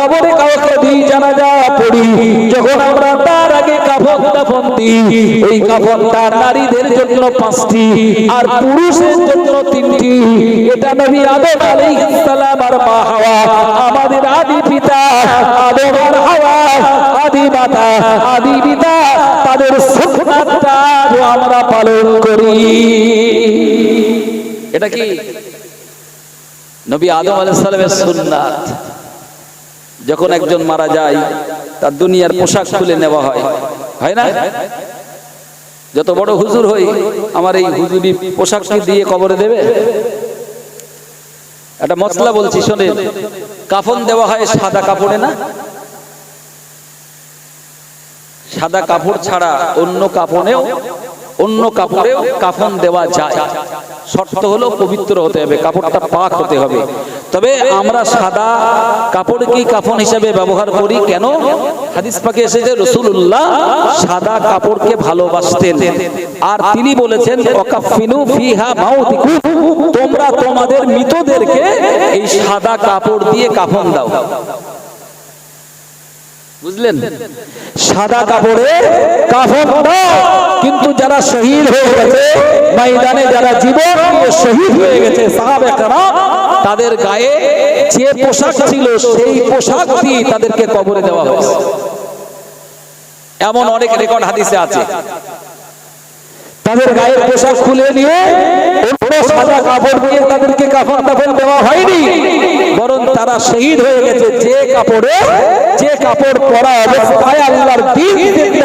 কবরে কাউকে দিই জানাজা পড়ি, যখন আমরা তার আগে কাফন দাফন দিই ওই কাফনটা নারীদের জন্য পাঁচটি আর পুরুষের জন্য তিনটি। এটা নবী আদম আলাইহিস সালাম আর মা হাওয়া, আমাদের আদি পিতা আদম আর হাওয়া, আদি মাতা, আদি পিতা, তাদের সুন্নাতটা আমরা পালন করি। এটা কি? নবী আদম আলাইহিস সালামের সুন্নাত। যখন একজন মারা যায়, তার দুনিয়ার পোশাক খুলে নেওয়া হয়। হয় না? যত বড় হুজুর হই, আমার এই হুজুরি পোশাক দিয়ে কবরে দেবে? একটা মশলা বলছি, শোনেন। কাফন দেওয়া হয় সাদা কাপড়ে না? সাদা কাপড় ছাড়া অন্য কাপড়েও অন্য কাপড়েও কাফন দেওয়া যায়। শর্ত হলো পবিত্র হতে হবে, কাপড়টা পাক হতে হবে। তবে আমরা সাদা কাপড় কি কাফন হিসাবে ব্যবহার করি? কেন? হাদিস পাকে এসেছে রসুল্লাহ সাদা কাপড়কে ভালোবাসতেন। আর তিনি বলেছেন অকাফিনু ফিহা মাউতিকুম। তোমরা তোমাদের মৃতদেরকে এই সাদা কাপড় দিয়ে কাফন দাও। বুঝলেন? সাদা কাপড়ে কাফন দাও। কিন্তু যারা শহীদ হয়ে গেছে ময়দানে যারা জীবন শহীদ হয়ে গেছে সাহাবে কারাম তাদের গায়ে যে পোশাক ছিল, সেই পোশাক দিয়ে তাদেরকে কবরে দেওয়া হয়েছে। এমন অনেক রেকর্ড হাদিসে আছে। তাদের গায়ের পোশাক খুলে নিয়ে সাদা কাপড় দিয়ে তাদেরকে কাফন দাফন দেওয়া হয়নি। বরং তারা শহীদ হয়ে গেছে যে কাপড়ে, যে কাপড় পরা অবস্থায় আল্লাহর দিন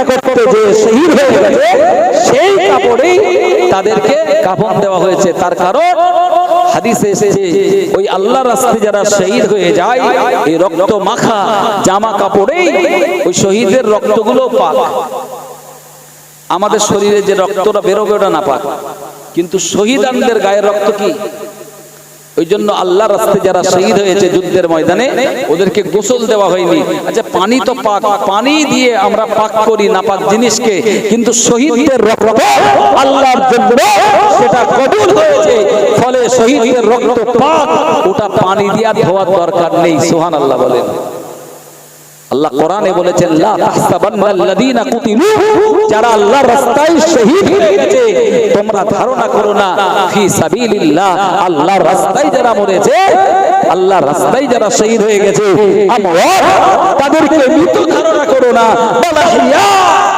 করতে যে শহীদ হয়ে গেছে, সেই কাপড়েই তাদেরকে কাফন দেওয়া হয়েছে। তার কারণ হাদিসে এসেছে ওই আল্লাহর রাস্তায় যারা শহীদ হয়ে যায়, এই রক্ত মাখা, জামা কাপড়েই ওই শহীদের রক্তগুলো পাক। আমাদের শরীরে যে রক্তটা বেরোবে, ওটা না পাক। কিন্তু শহীদ আমাদের গায়ের রক্ত কি? ওই জন্য আল্লাহ রাস্তায় যারা শহীদ হয়েছে যুদ্ধের ময়দানে, ওদেরকে গোসল দেওয়া হয়নি। আচ্ছা পানি তো পাক, পানি দিয়ে আমরা পাক করি না পাক জিনিসকে, কিন্তু শহীদদের রক্ত আল্লাহর জন্য সেটা কবুল হয়েছে, ফলে শহীদদের রক্ত পাক, ওটা পানি দিয়ে ধোয়ার দরকার নেই সোহান আল্লাহ বলেন। আল্লাহ কোরআনে বলেছেন, লা তাহসাবান্নাল্লাযীনা কুতিলু যারা আল্লাহর রাস্তায় শহীদ হয়ে গেছে, তোমরা ধারণা করো না, ফি সাবিলিল্লাহ, আল্লাহর রাস্তায় যারা মরেছে, আল্লাহর রাস্তায় যারা শহীদ হয়ে গেছে, আমওয়াত, তাদেরকে মৃত ধারণা করো না বল আহইয়া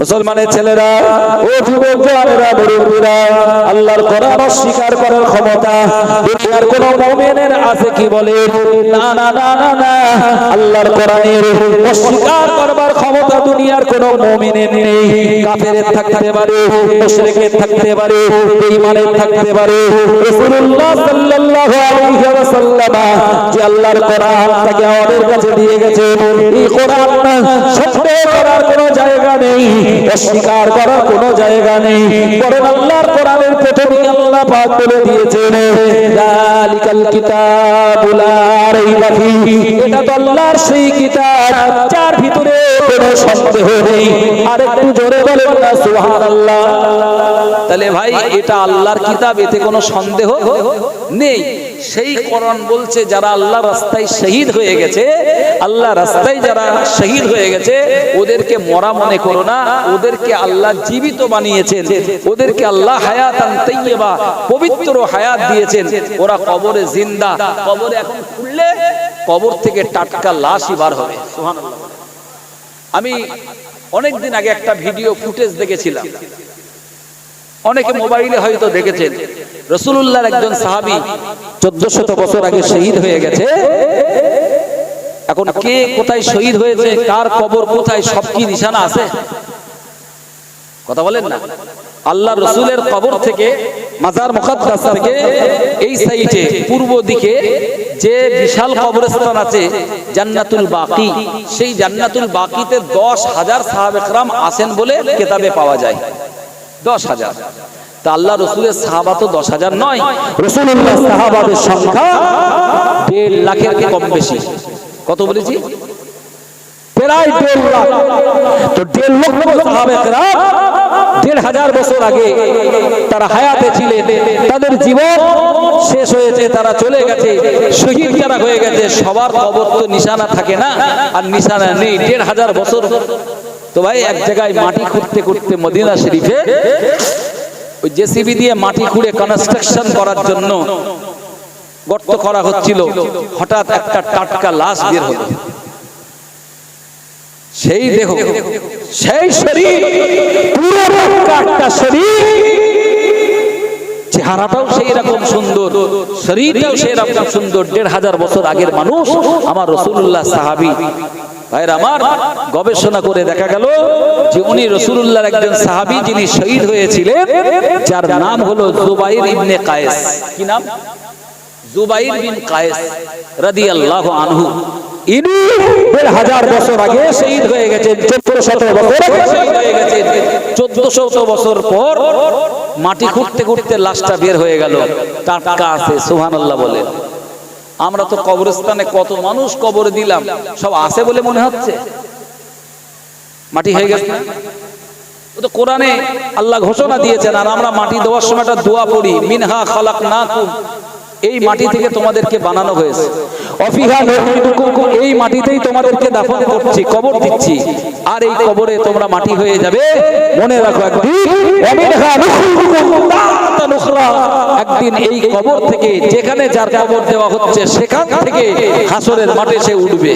মুসলমানের ছেলেরা, ও যুবক জওয়ানেরা মুরব্বীরা আল্লাহর কোরআন অস্বীকার করার ক্ষমতা, দুনিয়ার কোন মুমিনের আছে কি বলে? না না না না না। আল্লাহর কোরআনের অস্বীকার করবার ক্ষমতা দুনিয়ার কোন মুমিনের নেই। কাফেরের থাকতে পারে, মুশরিকের থাকতে পারে, বেঈমানের থাকতে পারে। রাসূলুল্লাহ সাল্লাল্লাহু আলাইহি ওয়াসাল্লাম যে আল্লাহর কোরআন তাকে আমাদের কাছে দিয়ে গেছে এই কোরআন সত্য করার কোনো জায়গা নেই। অস্বীকার করার কোনো জায়গা নেই। বরং আল্লাহর কোরআনের প্রথমে আল্লাহ পাক বলে দিয়েছেন জালিকাল কিতাবুল রাইবা ফীহি এটা তো আল্লাহর সেই কিতাব যার ভিতরে কোনো সন্দেহ নেই। আর একটু জোরে বলেন না, সুবহানাল্লাহ। তাহলে ভাই, এটা আল্লাহর কিতাব, এতে কোনো সন্দেহ নেই? সেই কোরআন বলছে, যারা আল্লাহ রাস্তায় শহীদ হয়ে গেছে, আল্লাহ রাস্তায় যারা শহীদ হয়ে গেছে, ওদেরকে মরা মনে করো না। ওদেরকে আল্লাহ জীবিত বানিয়েছেন, ওদেরকে আল্লাহ হায়াতান তাইয়্যিবা, পবিত্র হায়াত দিয়েছেন। ওরা কবরে জিন্দা। কবরে এখন খুললে কবর থেকে টাটকা লাশই বার হবে। সুবহানাল্লাহ। আমি অনেক দিন আগে একটা ভিডিও ফুটেজ দেখেছিলাম। অনেকে মোবাইলে হয়তো দেখেছেন রসুল্লাহর একজন সাহাবি চোদ্দ শত বছর আগে শহীদ হয়ে গেছে। এখন কে কোথায় শহীদ হয়েছে, কার কবর কোথায়, সব কি নিশানা আছে? কথা বলেন না। আল্লাহ রসুলের কবর থেকে, মাজার মুকাদ্দাস থেকে এই সাইডে পূর্ব দিকে যে বিশাল কবরস্থান আছে, জান্নাতুল বাকি, সেই জান্নাতুল বাকিতে দশ হাজার সাহাবেকরাম আসেন বলে কেতাবে পাওয়া যায়। দশ হাজার। তা আল্লাহ রসুলের সাহাবা তো দশ হাজার নয়। রসুল্লাহ সাহাবাদের সংখ্যা দেড় লাখের কম বেশি। কত বলেছি? প্রায় দেড় লাখ। তো দেড় লক্ষ সাহাবেকরা দেড় হাজার বছর আগে তারা হায়াতে ছিলেন। তাদের জীবন শেষ হয়েছে, তারা চলে গেছে। শহীদ যারা হয়ে গেছে, সবার কবর তো নিশানা থাকে না, আর নিশানা নেই। দেড় হাজার বছর। তো ভাই, এক জায়গায় মাটি খুঁড়তে খুঁড়তে মদিনা শরীফে ওই জেসিবি দিয়ে মাটি খুঁড়ে কনস্ট্রাকশন করার জন্য গর্ত করা হচ্ছিল। হঠাৎ একটা টাটকা লাশ বের হলো। সেই দেহ সেই শরীর পুরো একটা শরীর। চেহারাটাও সেই রকম সুন্দর শরীরটাও সেই রকম সুন্দর। দেড় হাজার বছর আগের মানুষ আমার রসুল্লাহ সাহাবি। ভাইয়ের আমার গবেষণা করে দেখা গেল যে উনি রসুল্লাহর একজন সাহাবি যিনি শহীদ হয়েছিলেন যার নাম হলো জুবাইর ইবনে কায়েস। কি নাম? জুবাইর বিন কায়েস রাদিয়াল্লাহু আনহু। ইনি দেড় হাজার বছর আগে শহীদ হয়ে গেছেন চোদ্দ শত বছর চোদ্দ শত বছর পর মাটি খুঁড়তে খুঁড়তে লাশটা বের হয়ে গেল। আছে সুবহানাল্লাহ বলে আমরা তো কবরস্থানে কত মানুষ কবর দিলাম, সব আছে বলে মনে হচ্ছে। মাটি হয়ে গেছে তো কোরআনে আল্লাহ ঘোষণা দিয়েছেন, আর আমরা মাটি দেওয়ার সময় একটা দোয়া পড়ি, মিনহা খালাক না এই মাটি থেকে তোমাদেরকে বানানো হয়েছে। অফিহা এই মাটিতেই তোমাদেরকে দাফন করছি, কবর দিচ্ছি। আর এই কবরে তোমরা মাটি হয়ে যাবে। মনে রাখো। একদিন এই কবর থেকে, যেখানে যার কবর দেওয়া হচ্ছে, সেখান থেকে হাসরের মাঠে সে উঠবে।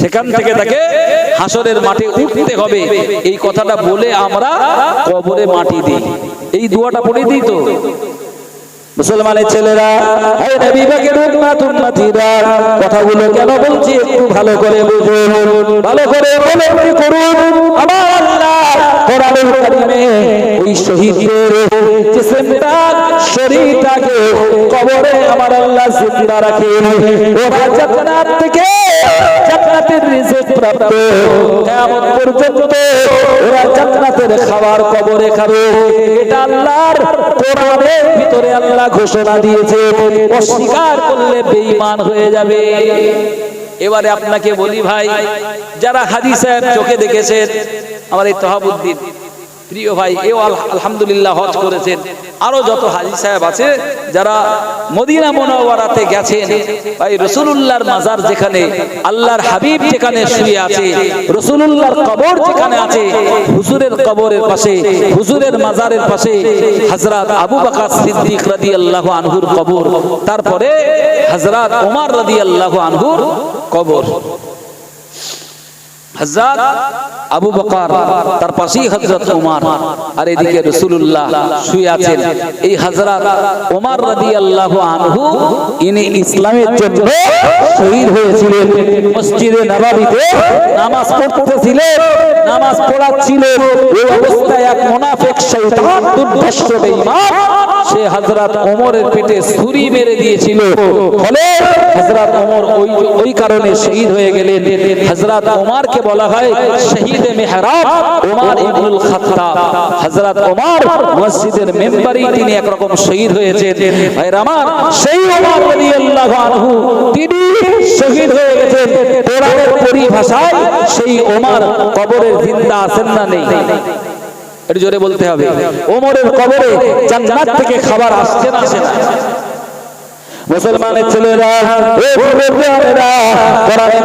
সেখান থেকে তাকে হাসরের মাঠে উঠতে হবে। এই কথাটা বলে আমরা কবরে মাটি দিই। এই দুয়াটা পড়ে দিই তো? মুসলমানের ছেলেরা, এই নবী কথাগুলো কেন বলছি? একটু ভালো করে বুঝুন। ভালো করে উপলব্ধি করুন, আমার আল্লাহ কোরআনুল কারীমে ওই শহীদদের শরীরটাকে কবরে আমার আল্লাহ জিন্দা রাখেন। ওরা জান্নাত থেকে জান্নাতের রিজিক প্রাপ্ত। কিয়ামত পর্যন্ত ওরা জান্নাতের খাবার কবরে খাবে। এটা আল্লাহর কোরআনের ভিতরে আল্লাহ ঘোষণা দিয়েছে। অস্বীকার করলে বেঈমান হয়ে যাবে। এবারে আপনাকে বলি ভাই, যারা হাদিসের চোখে দেখেছেন, আমার এই তহাবুদ্দিন প্রিয় ভাই, এও আল- আলহামদুলিল্লাহ হজ করেছেন। আরও যত হাজি সাহেব আছে, যারা মদিনা মনোয়ারাতে গেছেন, ভাই, রসুলুল্লাহর মাজার যেখানে, আল্লাহর হাবিব যেখানে শুয়ে আছে, রসুলুল্লাহর কবর যেখানে আছে, হুজুরের কবরের পাশে, হুজুরের মাজারের পাশে, হযরত আবু বকর সিদ্দিক রাদিয়াল্লাহু আনহুর কবর, তারপরে হযরত ওমর রাদিয়াল্লাহু আনহুর কবর। হযরত আবু বকর, তার পাশেই হযরত ওমর আর এদিকে রাসূলুল্লাহ শুয়ে আছেন। এই হযরত ওমর রাদিয়াল্লাহু আনহু, ইনি ইসলামের জন্য শহীদ হয়েছিলেন। মসজিদে নববীতে নামাজ পড়তেছিলেন, নামাজ পড়াচ্ছিলেন। এই অবস্থায় এক মুনাফিক শয়তান দুর্ধর্ষ বেঈমান সে হযরত ওমরের পেটে ছুরি মেরে দিয়েছিল। ফলে হযরত ওমর ওই ওই কারণে শহীদ হয়ে গেলেন। হযরত ওমরকে বলা হয় শহীদে মেহরাব ওমর ইবনুল খাত্তাব। হযরত ওমর মসজিদের মেম্বারই তিনি একরকম শহীদ হয়েছেন। ভাইরা আমার, সেই ওমর রাদিয়াল্লাহু আনহু তিনি শহীদ হয়ে গেছেন। কোরআনের পরিভাষায় সেই ওমর কবরের জিন্দা আছেন না নেই? একটু জোরে বলতে হবে। ওমরের কবরে জান্নাত থেকে খাবার আসছে না আসে না। মুসলমানের ছেলেরা মুসলমানেরা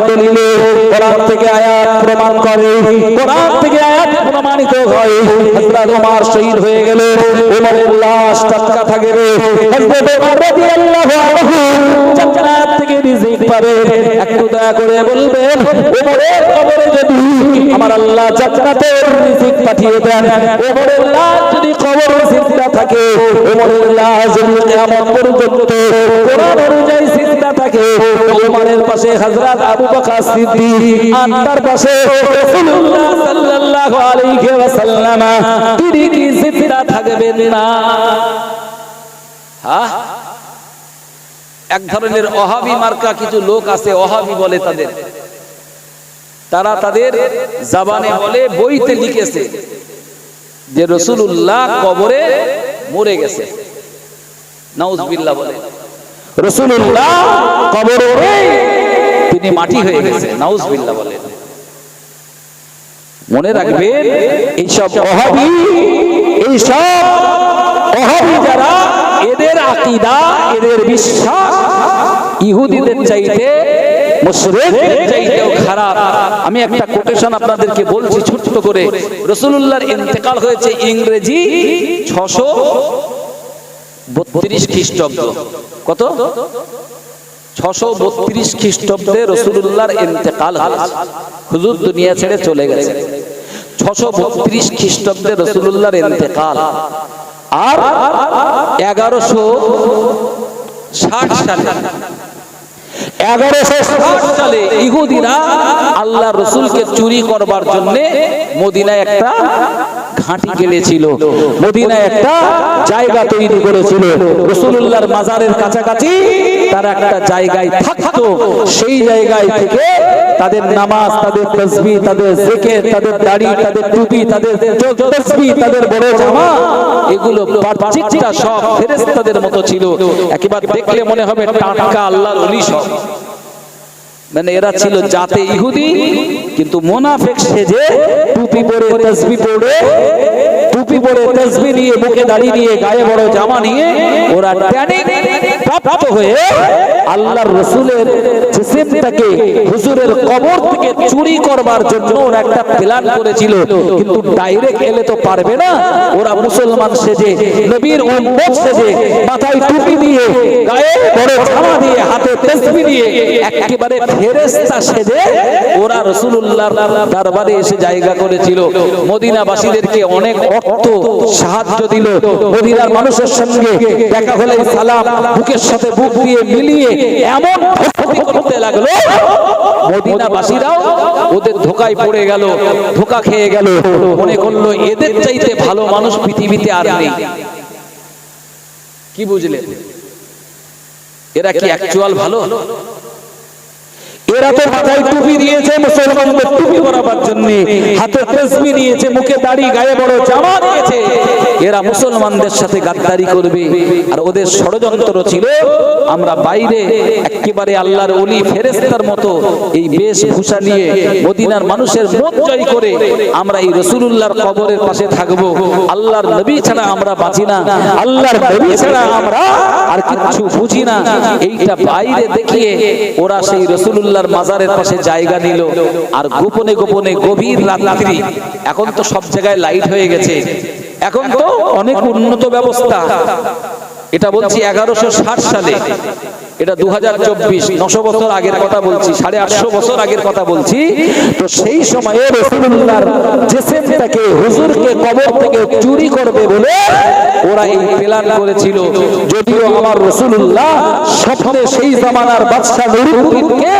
দলিলে, কোরআন থেকে আয়াত প্রমাণ করে। কোরআন থেকে আয়াত প্রমাণিত হয়। হযরত ওমর শহীদ হয়ে গেল, ওমরের লাশ টাটকা থাকবে হযরত ওমর রাদিয়াল্লাহু আনহু জান্নাত থেকে একটু দয়া করে বলবেন ওমরের কবরে যদি আমার আল্লাহ জান্নাতের রিজিক পাঠিয়ে দেন ওমরের লাশ যদি কবরে জিন্দা থাকে ওমরের লাশ যদি কিয়ামত পর্যন্ত কোরআন অনুযায়ী জিন্দা থাকে ওমরের পাশে হযরত আবু বকর সিদ্দিক, আর তার পাশে রাসূলুল্লাহ সাল্লাল্লাহু আলাইহি ওয়াসাল্লাম, তিনি কি জিন্দা থাকবেন না? হ্যাঁ? এক ধরনের অহাবি মার্কা কিছু লোক আছে, অহাবি বলে তাদের। তারা তাদের জাবানে বলে, বইতে লিখেছে যে রসুল্লাহ কবরে মরে গেছে। নাউজবিল্লাহ বলে রসুল্লাহ কবরে তিনি মাটি হয়ে গেছে। নাউজবিল্লাহ বলেন মনে রাখবেন, এইসব অহাবি এইসব অহাবি যারা এদের আকিদা, এদের বিশ্বাস ইহুদিদের চাইতে আমি একটা কোটেশন আপনাদেরকে বলছি ছোট্ট করে। রসুলুল্লাহর ইন্তেকাল হয়েছে ইংরেজি ছশো বত্রিশ খ্রিস্টাব্দ। কত? ছশো বত্রিশ খ্রিস্টাব্দে রসুল্লাহর ইন্তেকাল হয়েছে। হুজুর দুনিয়া ছেড়ে চলে গেছে। ছশো বত্রিশ খ্রিস্টাব্দে রসুল্লাহর ইন্তেকাল। আর এগারোশো ষাট সালে। এগারোশো ষাট সালে ইহুদিরা আল্লাহ রসুলকে চুরি করবার জন্য মদিনায় একটা ঘাঁটি গেড়েছিল মদিনায় একটা জায়গা তৈরি করেছিল। রসুল্লাহর মাজারের কাছাকাছি তারা একটা জায়গায় থাকতো, সেই জায়গায় থেকে তাদের নামাজ, তাদের তসবি তাদের জেকের, তাদের দাড়ি, তাদের টুপি, তাদের তসবি তাদের বড় জামা, এগুলো বাহ্যিকটা সব ফেরেশতাদের মতো ছিল। একেবারে দেখলে মনে হবে টাটকা আল্লাহর ওলি সব। মানে এরা ছিল জাতে ইহুদি, কিন্তু মোনাফেক সেজে টুপি পরে তসবি পরে টুপি পরে তসবি নিয়ে মুখে দাড়ি নিয়ে, গায়ে বড় জামা নিয়ে ওরা প্রাপ্ত হয়ে আল্লাহর রসুলের জিসিমটাকে হুজুরের কবর থেকে চুরি করবার জন্য ওরা একটা প্ল্যান করেছিল। কিন্তু ডাইরেক্ট এলে তো পারবে না। ওরা মুসলমান সেজে, নবীর উম্মত সেজে মাথায় টুপি দিয়ে গায়ে বড় জামা দিয়ে হাতে তসবি দিয়ে একেবারে ফেরেশতা সেজে ওরা রাসূলুল্লাহর দরবারে এসে জায়গা করেছিল। মদিনাবাসীদেরকে অনেক অর্থ সাহায্য দিল। মানুষের সঙ্গে দেখা হলে সালাম, বুকের সাথে বুক দিয়ে মিলিয়ে এমন লাগল। মদিনাবাসীরাও ওদের ধোকায় পড়ে গেল, ধোকা খেয়ে গেল। মনে করল, এদের চাইতে ভালো মানুষ পৃথিবীতে আর নেই। কি বুঝলে এরা কি অ্যাকচুয়াল ভালো? এরা তো মাথায় টুপি দিয়েছে, মুসলমানদের টুপি পরাবার জন্য, হাতে নিয়েছে মুখে দাড়ি, গায়ে বড় জামা দিয়েছে। এরা মুসলমানদের সাথে গাদ্দারি করবে, আর ওদের ষড়যন্ত্র ছিল, আমরা বাইরে একেবারে আল্লাহর ওলি ফেরেস্তার মতো এই বেশভূষা নিয়ে মদিনার মানুষের মন জয় করে আমরা এই রসুলুল্লাহর কবরের পাশে থাকব। আল্লাহর নবী ছাড়া আমরা বাঁচি না, আল্লাহর নবী ছাড়া আমরা আর কিছু বুঝি না। এইটা বাইরে দেখিয়ে ওরা সেই রসুলুল্লাহর মাজারের পাশে জায়গা নিল আর গোপনে গোপনে গভীর রাত্রি। এখন তো সব জায়গায় লাইট হয়ে গেছে। এখন তো অনেক উন্নত ব্যবস্থা। এটা বলছি এগারোশো সালে। এটা দু হাজার চব্বিশ, নশো বছর আগের কথা বলছি, সাড়ে আটশো বছর আগের কথা বলছি। তো সেই সময়ে রসুল্লাহর হুজুরকে কবর থেকে চুরি করবে বলে ওরা এই করেছিল। যদিও আমার রসুল্লাহ স্বপ্নে সেই জামানার বাদশাহ নুরুদ্দিনকে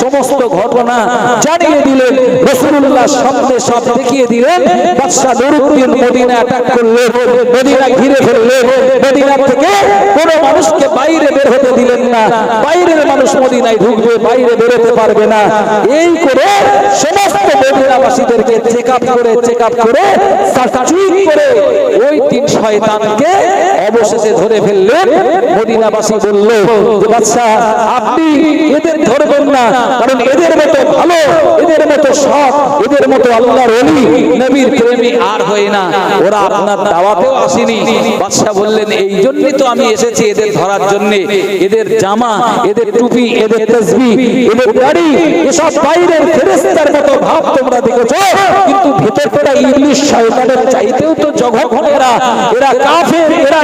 সমস্ত ঘটনা জানিয়ে দিলেন রসুল্লাহ স্বপ্নে সব দেখিয়ে দিলেন, বাদশাহ নুরুদ্দিন মদিনা অ্যাটাক মদিনা ঘিরে মদিনা থেকে কোনো মানুষকে বাইরে বের হতে দিলেন না, বাইরের মানুষ মদিনায় ঢুকবে, বাইরে বেরোতে পারবে না। এই করে সমস্ত মদিনাবাসীদেরকে চেক আপ করে চেক আপ করে সার্চিং করে ওই তিন শয়তানকে অবশেষে ধরে ফেললেন। মদিনাবাসী বলল বাচ্চা, আপনি এদের ধরবেন না, কারণ এদের মতো ভালো, এদের মতো সৎ, এদের মতো আল্লাহর ওলি, নবীর প্রেমী আর হয় না। ওরা আপনার দাওয়াতেও আসেনি। বাদশাহ বললেন, এই জন্যই তো আমি এসেছি এদের ধরার জন্য। এদের জামা, এদের টুপি, এদের তসবি এদের দাড়ি, এসব বাইরের ফেরেশতার মতো ভাব তোমরা দেখেছ। কিন্তু ভেতরটা ইংলিশ শয়তানের চাইতেও তো জঘন্য এরা কাফের, এরা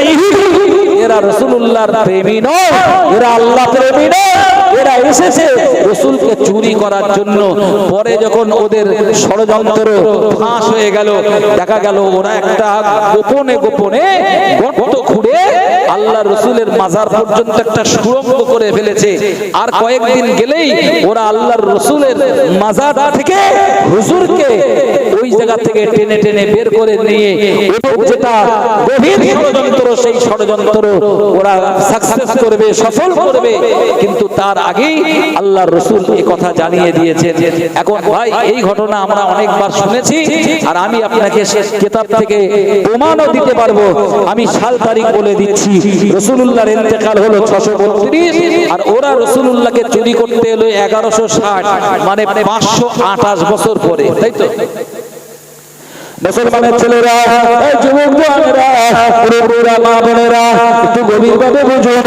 এরা রাসূলুল্লাহর প্রেমী নয়, এরা আল্লাহ প্রেমী নয়। এরা এসেছে রসুলকে চুরি করার জন্য। পরে যখন ওদের ষড়যন্ত্র ফাঁস হয়ে গেল, দেখা গেল ওরা একটা গোপনে গোপনে গর্ত খুঁড়ে আল্লাহ রসুলের মাজার পর্যন্ত একটা সুরঙ্গ করে ফেলেছে। আর কয়েকদিন গেলেই ওরা আল্লাহর রসুলের মাজার থেকে হুজুরকে ওই জায়গা থেকে টেনে টেনে বের করে নিয়ে যেটা গভীর ষড়যন্ত্র সেই ষড়যন্ত্র ওরা সাকসেস করবে, সফল করবে। কিন্তু তার আগেই আল্লাহ রসুল এই কথা জানিয়ে দিয়েছেন। এখন ভাই, এই ঘটনা আমরা অনেকবার শুনেছি আর আমি আপনাকে শেষ কেতাব থেকে প্রমাণও দিতে পারব। আমি সাল তারিখ বলে দিচ্ছি রসুল্লাহর ইন্তেকাল হলো ছশো বত্রিশ আর ওরা রসুল্লাহকে চুরি করতে এলো এগারোশো ষাট মানে পাঁচশো আঠাশ বছর পরে, তাই তো? মুসলমানের ছেলেরা যুবক জওয়ানেরা পুরোপুরা মা বোনেরা, একটু গভীরভাবে বুঝুন।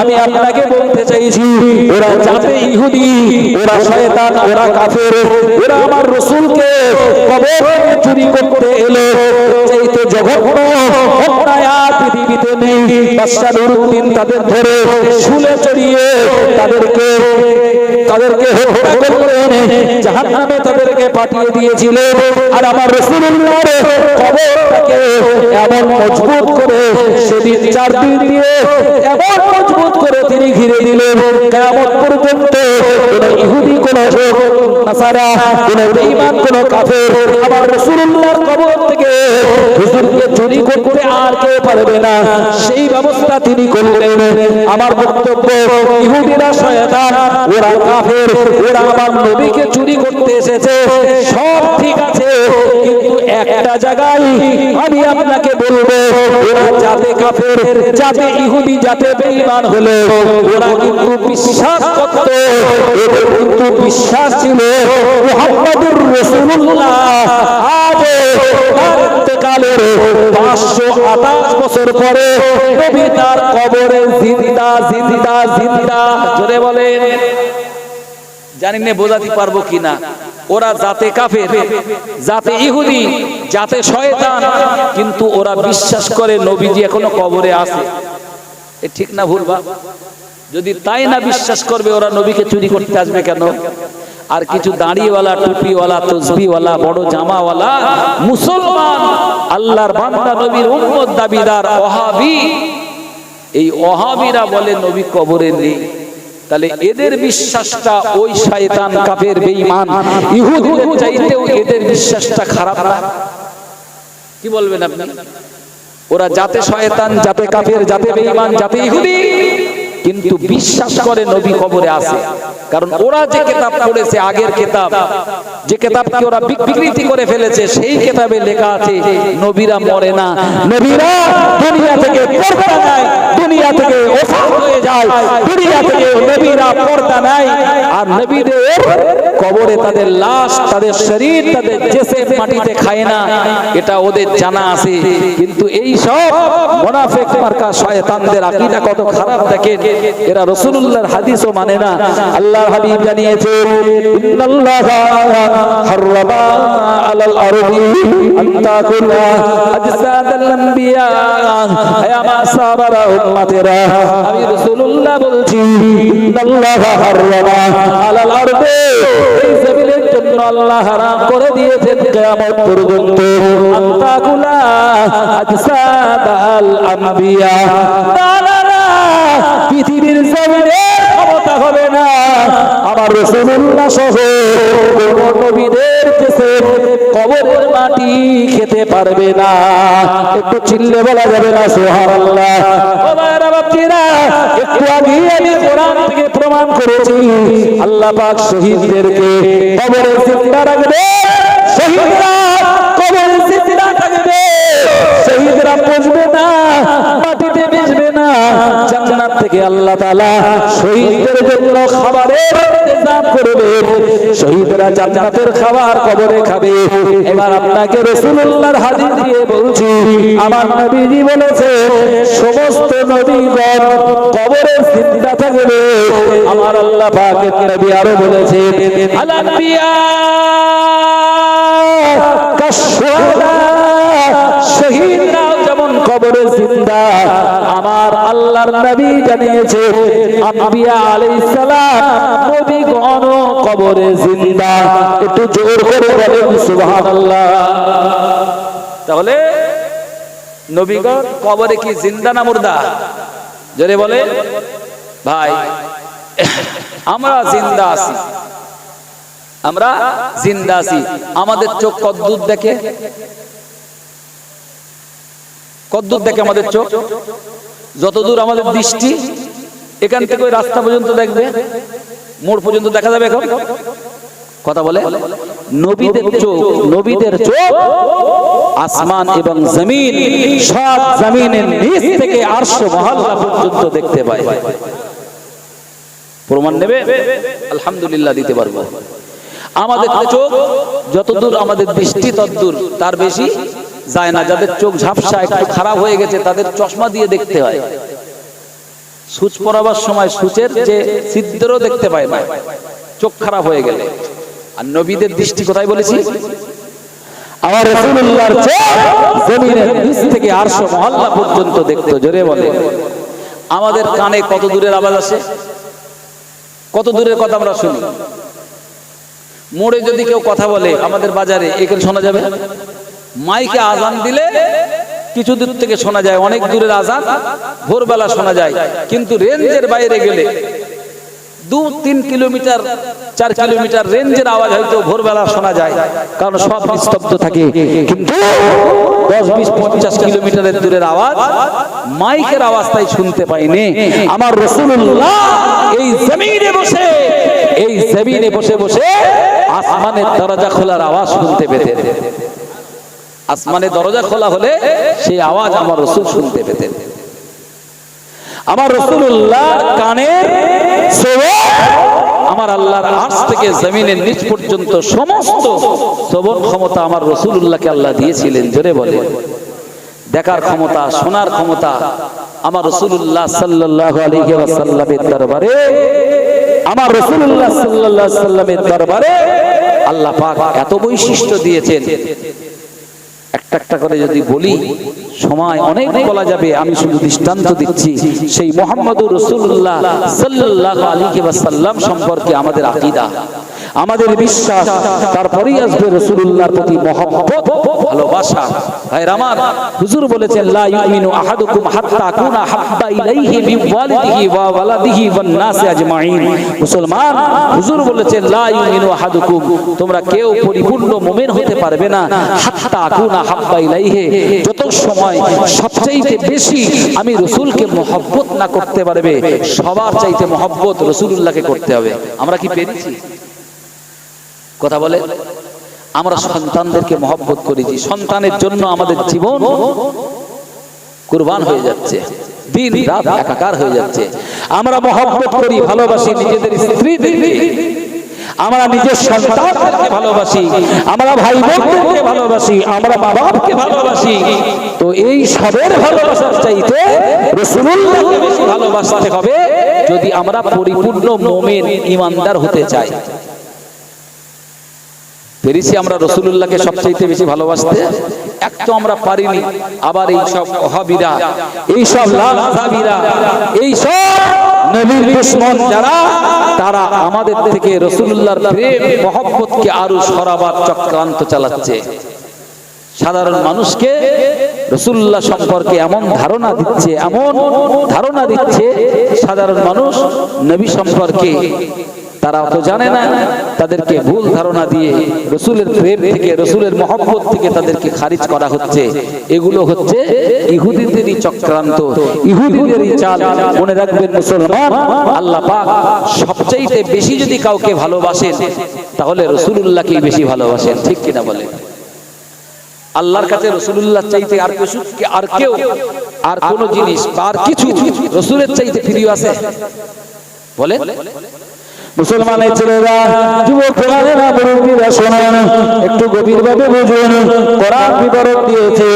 আমি আপনাকে বলতে চাইছি, ওরা জাতে ইহুদি, ওরা শয়তান, ওরা কাফের, ওরা আমার রসুলকে কবর চুরি করতে এলো। এই তো জঘন্য পৃথিবীতে নেই বাদশাহ নুরুদ্দিন তাদের ধরে শুলে চড়িয়ে তাদেরকে তাদেরকে হত্যা করে জাহান্নামে তাদেরকে পাঠিয়ে দিয়েছিলেন আর আমার মজবুত করে সেদিন করে তিনি চুরি করতে আর কেউ পারবে না। সেই ব্যবস্থা তিনি করলেন। আমার বক্তব্য, ইহুদিরা শয়তান, ওরা কাফের, ওরা আমার নবীকে চুরি করতে এসেছে। সব ঠিক আছে, কিন্তু একটা জায়গায় আমি আপনাকে বলব, ওরা যাতে কাফের, যাতে ইহুদি, যাতে বেঈমান হলো, ওরা কিন্তু বিশ্বাস করত, এদের কিন্তু বিশ্বাস ছিল মুহাম্মাদুর রাসূলুল্লাহ। আজ তার ইন্তেকালের 528 বছর পরে নবী তার কবরে জিন্দা জিন্দা জিন্দা জোরে বলেন। জানি না বোঝাতে পারব কিনা। ওরা জাতে কাফের, জাতে ইহুদি, জাতে শয়তান, কিন্তু ওরা বিশ্বাস করে নবীজি এখনও কবরে আছে। এ ঠিক না ভুল বা? যদি তাই না বিশ্বাস করবে, ওরা নবীকে চুরি করতে আসবে কেন? আর কিছু দাড়িওয়ালা, টুপিওয়ালা, তসবিওয়ালা, বড় জামাওয়ালা, মুসলমান, আল্লাহর বান্দা, নবীর উম্মত, দাবিদার, ওহাবি, এই ওহাবিরা বলে নবী কবরে নেই। তাহলে এদের বিশ্বাসটা ওই শয়তান কাফের বেঈমান। ইহুদিদের চাইতেও এদের বিশ্বাসটা খারাপ না। কি বলবেন আপনি? ওরা যাতে শয়তান, যাতে কাফের, যাতে বেঈমান, যাতে ইহুদি, কিন্তু বিশ্বাস করে নবী কবরে আছে। কারণ ওরা যে কেতাব পড়েছে, আগের কেতাব। যে কেতাবকে ওরা বিকৃতি করে ফেলেছে, সেই কেতাবে লেখা আছে, নবীরা মরে না। নবীরা দুনিয়া থেকে পর্দা নেয়, দুনিয়া থেকে ওফাত হয়ে যায়, দুনিয়া থেকে নবীরা পর্দা নেয়। আর নবীদের কবরে তাদের লাশ, তাদের শরীর, তাদের জেসে মাটিতে খায় না, এটা ওদের জানা আছে। কিন্তু এই সব মোনাফেক মার্কা শয়তানদের আকীদা কত খারাপ দেখেন। এরা রাসূলুল্লাহর হাদিসও মানে না। আল্লাহর হাবিব জানিয়েছে ইন্নাল্লাহা হাররামা আলাল আরদি আন তাকুলা আজসাদাল আম্বিয়া আয়া মা সাবারা উম্মতেরা আমি রাসূলুল্লাহ বলছি ইন্নাল্লাহা হাররামা আলাল আরদি এই জমিনের জন্য আল্লাহ হারাম করে দিয়েছেন কিয়ামত পর্যন্ত। আন তাকুলা আজসাদাল আম্বিয়া না পৃথিবীর জমিনে ক্ষমতা হবে না। আমার রসুল্লাহ সহ কবরের খেতে পারবে না। একটু চিল্লে বলা যাবে না সোহার আল্লাহ একটু আগে আমি কোরআন থেকে প্রমাণ করেছি, আল্লাহ পাক শহীদদেরকে কবরে চিন্তা রাখবে, শহীদরা কবরে চিন্তা থাকবে শহীদরা বুঝবে না জান্নাত থেকে আল্লাহ তাআলা শহীদদের জন্য খাবারের ইন্তজাম করবে শহীদরা জান্নাতের খাবার কবরে খাবে। এবার আপনাকে রাসূলুল্লাহর হাদিস দিয়ে বলছি, আমার নবীজি বলেছে সমস্ত নবীগণ কবরে জিন্দা থাকবে। আমার আল্লাহ পাকের নবী আরও বলেছে আল আনবিয়া আল্লাহর নবী জানিয়েছে, আম্বিয়া নবীগণ কবরে একটু জোর করে বলেন, সুবহানাল্লাহ। তাহলে নবীগণ কবরে কি জিন্দা না মুর্দা? জোরে বলে ভাই, আমরা জিন্দা আছি। আমরা জিন্দা আছি। আমাদের চোখ কদ্দুর দেখে? কদ্দূর দেখে আমাদের চোখ? যতদূর আমাদের দৃষ্টি এখান থেকে ওই রাস্তা পর্যন্ত দেখবে। মোড় পর্যন্ত দেখা যাবে এখন। কথা বলে নবীদের চোখ নবীদের চোখ আসমান এবং জমিন সব জমিনের নিচ থেকে আরশ মহল্লা পর্যন্ত দেখতে পায়। প্রমাণ নেবে? আলহামদুলিল্লাহ দিতে পারব। আমাদের চোখ যতদূর আমাদের দৃষ্টি ততদূর তার বেশি। যায় না যাদের চোখ ঝাপসা একটু খারাপ হয়ে গেছে, তাদের চশমা দিয়ে দেখতে হয়। সূচ পরাবার সময় সূচের যে ছিদ্রও দেখতে পায় না, চোখ খারাপ হয়ে গেলে। আর নবীদের দৃষ্টি কোথায় বলেছি? আমার রাসূলুল্লাহর জমিনের নিচ থেকে আরশ মহল্লা পর্যন্ত দেখতো, জোরে বলে। আমাদের কানে কত দূরের আওয়াজ আসে? কত দূরের কথা আমরা শুনি? মোড়ে যদি কেউ কথা বলে, আমাদের বাজারে, এখানে শোনা যাবে? মাইকে আজান দিলে কিছু দূর থেকে শোনা যায়, অনেক দূরের আজান, ভোরবেলা শোনা যায়। কিন্তু রেঞ্জের বাইরে গেলে দু, তিন কিলোমিটার, চার কিলোমিটার রেঞ্জের আওয়াজ হয়তো ভোরবেলা শোনা যায়, কারণ সব নিস্তব্ধ থাকে। কিন্তু দশ, বিশ, পঞ্চাশ কিলোমিটারের দূরের আওয়াজ, মাইকের আওয়াজ তাই শুনতে পাইনি। আমার রসুল্লাহ এই জমিনে বসে, এই জমিনে বসে বসে আসমানের দরজা খোলার আওয়াজ শুনতে পেতেন। আসমানে দরজা খোলা হলে সেই আওয়াজ আমার রসুল শুনতে পেতেন। আমার রসুল্লাহ শ্রবণ, আমার আল্লাহর আর্শ থেকে জমিনের নিচ পর্যন্ত সমস্ত শ্রবণ ক্ষমতা আমার রসুল্লাহকে আল্লাহ দিয়েছিলেন, জোরে বলে। দেখার ক্ষমতা, শোনার ক্ষমতা আমার রসুল্লাহ সাল্লাহ আলাইহি ওয়াসাল্লামের দরবারে, আমার রসুল্লাহ সাল্লাহ সাল্লামের দরবারে আল্লাহ পাক এত বৈশিষ্ট্য দিয়েছেন। একটা একটা করে যদি বলি, সময় অনেক বলা যাবে, আমি শুধু দৃষ্টান্ত দিচ্ছি। সেই মোহাম্মদুর রসুল্লাহ সাল্লাহ আলী সাল্লাম সম্পর্কে আমাদের আকিদা, আমাদের বিশ্বাস, তারপরেই আসবে রসুল্লাহর প্রতি মহব্বত। ভালোবাসা। ভাই আমার হুজুর বলেছেন, লা ইউমিনু আহাদুকুম হাত্তা কুনা হাব্বা ইলাইহি মিন ওয়ালিদিহি ওয়া ওয়ালাদিহি ওয়ান নাসি আজমাইন। মুসলমান, হুজুর বলেছেন, লা ইউমিনু আহাদুকুম, তোমরা কেউ পরিপূর্ণ মুমিন হতে পারবে না। হাত্তা কুনা হাব্বা ইলাইহি, যত সময় সবচাইতে বেশি আমি রসুলকে মহব্বত না করতে পারবে, সবার চাইতে মহব্বত রসুলুল্লাহকে করতে হবে। আমরা কি পেরেছি? কথা বলে? আমরা সন্তানদেরকে মহব্বত করেছি সন্তানের জন্য আমাদের জীবন কুরবান হয়ে যাচ্ছে, দিন রাত একাকার হয়ে যাচ্ছে। আমরা মহব্বত করি, ভালোবাসি নিজেদের স্ত্রীদেরকে। আমরা নিজের সন্তানকে ভালোবাসি, আমরা ভাই বোনদেরকে ভালোবাসি, আমরা মা বাপকে ভালোবাসি। তো এই সবের ভালোবাসার চাইতে রসুলুল্লাহকে বেশি ভালোবাসতে হবে যদি আমরা পরিপূর্ণ মোমেন, ইমানদার হতে চাই। পেরেছি আমরা রসুল্লাহকে সবচাইতে বেশি ভালোবাসতে। এক তো আমরা পারিনি, আবার এই সব অহাবিরা, এই সব লাভাবিরা এই সব নবীর দুশ্মন যারা, তারা আমাদের থেকে রসুল্লাহর প্রেম, মহব্বতকে আরও সরাবার চক্রান্ত চালাচ্ছে। সাধারণ মানুষকে রসুল্লাহ সম্পর্কে এমন ধারণা দিচ্ছে, এমন ধারণা দিচ্ছে, সাধারণ মানুষ নবী সম্পর্কে তারা অত জানে না, তাদেরকে ভুল ধারণা দিয়ে রসুলের প্রেম থেকে, রসুলের মহব্বত থেকে তাদেরকে খারিজ করা হচ্ছে। এগুলো হচ্ছে ইহুদিদেরই চক্রান্ত, ইহুদিদেরই চাল। মনে রাখবেন মুসলমান, আল্লাহ পাক সবচাইতে বেশি যদি কাউকে ভালোবাসেন, তাহলে রসুলুল্লাহকেই বেশি ভালোবাসেন, ঠিক কিনা বলে আল্লাহর কাছে রসুলুল্লাহ চাইতে আর কিছু, আর কেউ, আর কোন জিনিস, আর কিছু রসুলের চাইতে প্রিয় আছে? বলে মুসলমানের ছেলেরা, যুবক ভাইয়েরা মুরব্বীরা শোনেন একটু গভীরভাবে বুঝুন। কোরআন বিবরণ দিয়েছে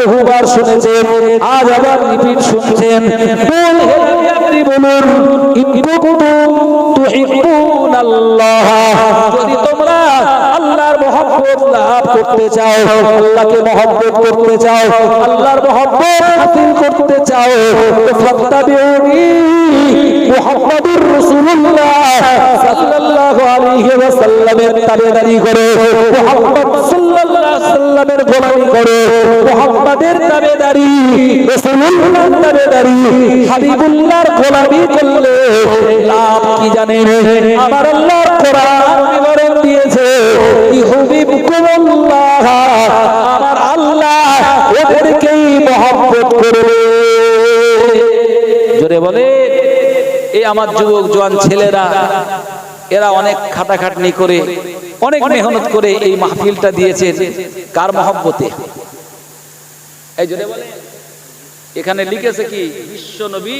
বহুবার শুনেছেন, আজ আবার রিপিট শুনছেন। বলুন তোমরা মহব্বত লাভ করতে চাও, আল্লাহকে মহব্বত করতে চাও, আল্লাহর মহব্বত হাসিল করতে চাও, তো ফাত্তাবিউনি মুহাম্মাদুর রাসূলুল্লাহ সাল্লাল্লাহু আলাইহি ওয়াসাল্লামের তাবেদারি করো, মুহাম্মদ সাল্লাল্লাহু আলাইহি ওয়াসাল্লামের গোলামি করো, মুহাম্মাদের তাবেদারি, রাসূলুল্লাহর তাবেদারি, হাবিবুল্লাহর গোলামি করলে লাভ কি জানেন? আমার আল্লাহর কোরআন দিয়েছে ইহুবিবকুমুল্লাহ আমার আল্লাহ তাদেরকেই মহব্বত করবে। জোরে বলে, এই আমার যুবক, জোয়ান ছেলেরা, এরা অনেক খাটাখাটনি করে, অনেক মেহনত করে এই মাহফিলটা দিয়েছে কার মহব্বতে? এই জোরে বলে। এখানে লিখেছে কি? বিশ্ব নবী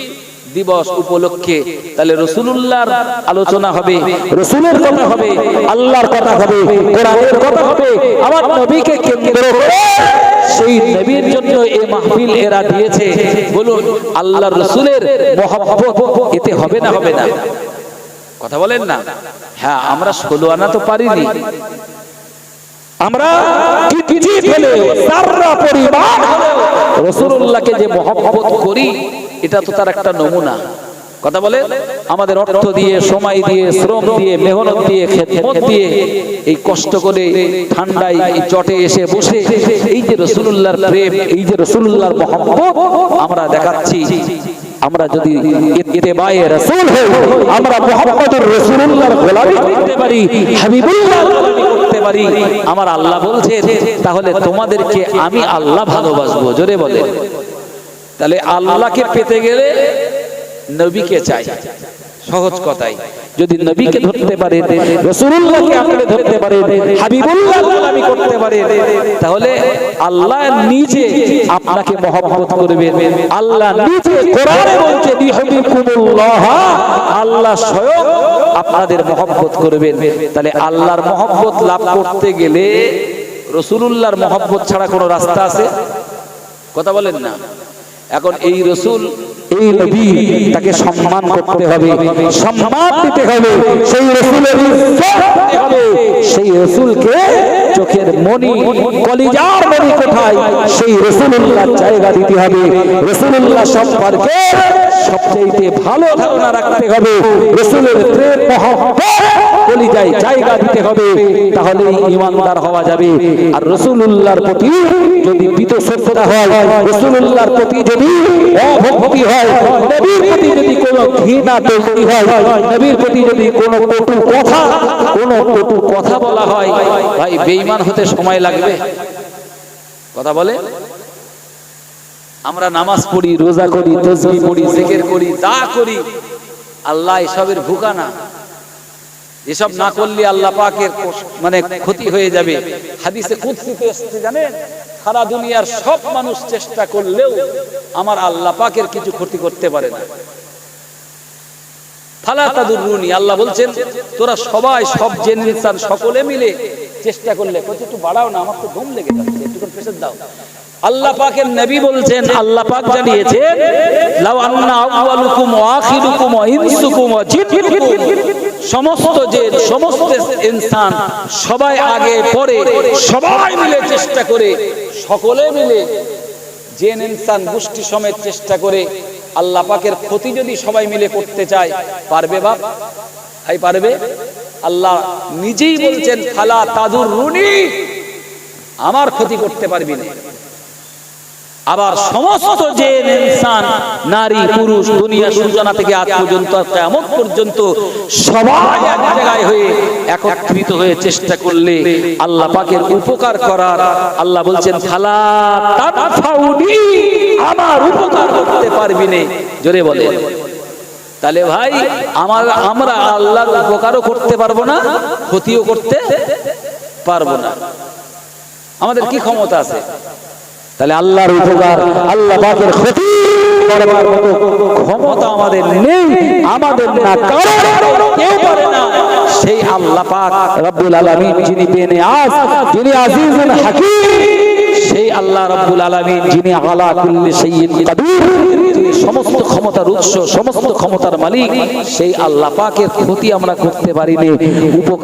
দিবস উপলক্ষে। তাহলে রসুলুল্লাহর আলোচনা হবে। রসুলের কথা হবে। আল্লাহর কথা হবে। কোরআনের কথা হবে। আমার নবীকে কেন্দ্র করে সেই নবীর জন্য এই মাহফিল এরা দিয়েছে। বলুন আল্লাহ রসুলের মহব্বত এতে হবে না হবে না? কথা বলেন না? হ্যাঁ আমরা ষোলো আনা তো পারিনি। আমরা কিঞ্চিত রসুল্লাহকে যে মহব্বত করি, এটা তো তার একটা নমুনা। কথা বলে? আমাদের অর্থ দিয়ে, সময় দিয়ে, শ্রম দিয়ে, মেহনত দিয়ে, খেদমত দিয়ে, এই কষ্ট করে ঠান্ডায় চটে এসে বসে, এই যে রসুল্লাহর প্রেম, এই যে রসুল্লাহর মহব্বত আমরা দেখাচ্ছি। আমরা যদি ইত্তেবায়ে রাসূল হই, আমরা মুহাম্মদুর রাসূলুল্লাহর গোলামি করতে পারি করতে পারি। আমার আল্লাহ বলছে তাহলে তোমাদেরকে আমি আল্লাহ ভালোবাসবো। জোরে বলে তাহলে আল্লাহকে পেতে গেলে নবীকে চাই। সহজ কথাই। যদি নবীকে ধরতে পারে রসুল্লাহকে আঁকড়ে ধরতে পারে হাবিবুল্লাহ গোলামি করতে পারে তাহলে আল্লাহ নিজে আপনাকে মহব্বত করবে আল্লাহ নিজে কোরআনে বলছে বিহবিকুমুল্লাহ আল্লাহ স্বয়ং আপনাদের মহব্বত করবেন। তাহলে আল্লাহর মহব্বত লাভ করতে গেলে রসুলুল্লাহর মহব্বত ছাড়া কোনো রাস্তা আছে? কথা বলেন না। এখন এই রসুল এই নবী তাকে সম্মান করতে হবে সম্মান দিতে হবে সেই রসুলের হবে। সেই রসুলকে চোখের মনি কলিজার মনি কোথায় সেই রসুল্লাহ জায়গা দিতে হবে রসুল্লাহ সম্পর্কে সবচেয়ে ভালো ধারণা রাখতে হবে রসুলের প্রেম মহব্বত কলিজায় জায়গা দিতে হবে তাহলে ইমানদার হওয়া যাবে। আর রসুল্লাহর প্রতি যদি বিতশ্রদ্ধা হয় রসুল্লাহর প্রতি যদি অভক্তি হয়, নবীর প্রতি যদি কোনো ঘৃণা তৈরি হয়, নবীর প্রতি যদি কোনো কটু কথা, কোনো কটু কথা বলা হয়, ভাই, বেঈমান হতে সময় লাগবে। কথা বলে? আমরা নামাজ পড়ি, রোজা করি, তসবি পড়ি, জিকির করি যা করি, আল্লাহ এসবের ভুকা না। এসব না করলে আল্লাহ পাকের মানে ক্ষতি হয়ে যাবে। হাদিসে কুদসিতে এসেছে, জানেন? সারা দুনিয়ার সব মানুষ চেষ্টা করলেও আমার আল্লাহ পাকের কিছু ক্ষতি করতে পারে না। ফালা তাদুরুনি, আল্লাহ বলছেন, তোরা সবাই সব জেনে সকলে মিলে চেষ্টা করলে। কত একটু বাড়াও না, আমার তো ঘুম লেগে যাচ্ছে। সবাই আগে পরে সবাই মিলে চেষ্টা করে, সকলে মিলে জেন, ইনসান, গোষ্ঠী সমেত চেষ্টা করে আল্লাহ পাকের ক্ষতি যদি সবাই মিলে করতে চায়, পারবে বাপ? ভাই, পারবে? আল্লাহ নিজেই বলছেন, ফালা তাদুর রুনি আমার ক্ষতি করতে পারবি না। আবার সমস্ত যে ইনসান, নারী, পুরুষ, দুনিয়া সূচনা থেকে আজ পর্যন্ত কেমন পর্যন্ত সবাই এক জায়গায় হয়ে একত্রিত হয়ে চেষ্টা করলে আল্লাহ পাকের উপকার করার, আল্লাহ বলছেন তানফাউনি আমার উপকার করতে পারবি নে। জোরে বলে তাহলে ভাই, আমার, আমরা আল্লাহর উপকারও করতে পারব না, ক্ষতিও করতে পারব না। আমাদের কি ক্ষমতা আছে? তাহলে আল্লাহর উপকার আল্লাহ পাকের ক্ষতি করবার মতো ক্ষমতা আমাদের নেই আমাদের না কারণ কেউ পারে না। সেই আল্লাহ পাক রব্বুল আলামিন যিনি বেনে আজ যিনি আজিজুল হাকিম সেই আল্লাহ রব্বুল আলামিন যিনি আলা কুল্লি শাইইন কাদির যিনি সমস্ত ক্ষমতার উৎস সমস্ত ক্ষমতার মালিক সেই আল্লাহ পাকের ক্ষতি আমরা করতে পারি উপকার